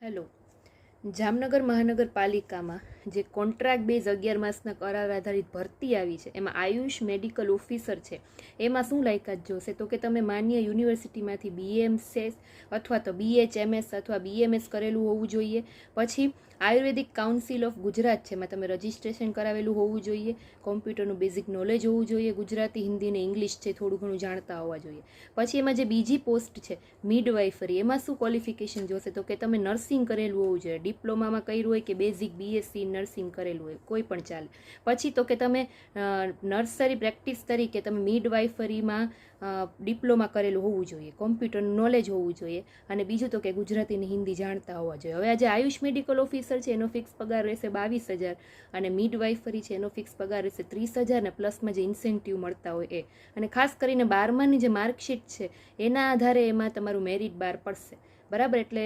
hello. Jamnagar મહાનગરપાલિકામાં જે contract base અગિયાર માસના કરાર આધારિત ભરતી આવી છે, એમાં આયુષ મેડિકલ ઓફિસર છે. એમાં શું લાયકાત જોશે? તો કે તમે માન્ય યુનિવર્સિટીમાંથી બીએમસેસ અથવા તો બીએચએમએસ અથવા બીએમએસ કરેલું હોવું જોઈએ. પછી આયુર્વેદિક કાઉન્સિલ ઓફ ગુજરાત છે, એમાં તમે રજિસ્ટ્રેશન કરાવેલું હોવું જોઈએ. કોમ્પ્યુટરનું બેઝિક નોલેજ હોવું જોઈએ. ગુજરાતી, હિન્દી અને ઇંગ્લિશ છે, થોડું ઘણું જાણતા હોવા જોઈએ. પછી એમાં જે બીજી પોસ્ટ છે મિડવાઇફરી એમાં શું ક્વોલિફિકેશન જોશે? તો કે તમે નર્સિંગ કરેલું હોવું જોઈએ ડિપ્લોમામાં કર્યું હોય કે બેઝિક બીએસસી નર્સિંગ કરેલું હોય, કોઈ પણ ચાલે. પછી તો કે તમે નર્સરી પ્રેક્ટિસ તરીકે તમે મિડવાઇફરીમાં ડિપ્લોમા કરેલું હોવું જોઈએ કોમ્પ્યુટરનું નોલેજ હોવું જોઈએ અને બીજું તો કે ગુજરાતી અને હિન્દી જાણતા હોવા જોઈએ. હવે આજે આયુષ મેડિકલ ઓફિસર છે એનો ફિક્સ પગાર રહેશે બાવીસ હજાર અને મિડવાઇફરી છે એનો ફિક્સ પગાર રહેશે ત્રીસ હજાર ને પ્લસમાં જે ઇન્સેન્ટિવ મળતા હોય એ. અને ખાસ કરીને બારમાની જે માર્કશીટ છે, એના આધારે એમાં તમારું મેરિટ બાર પડશે. બરાબર? એટલે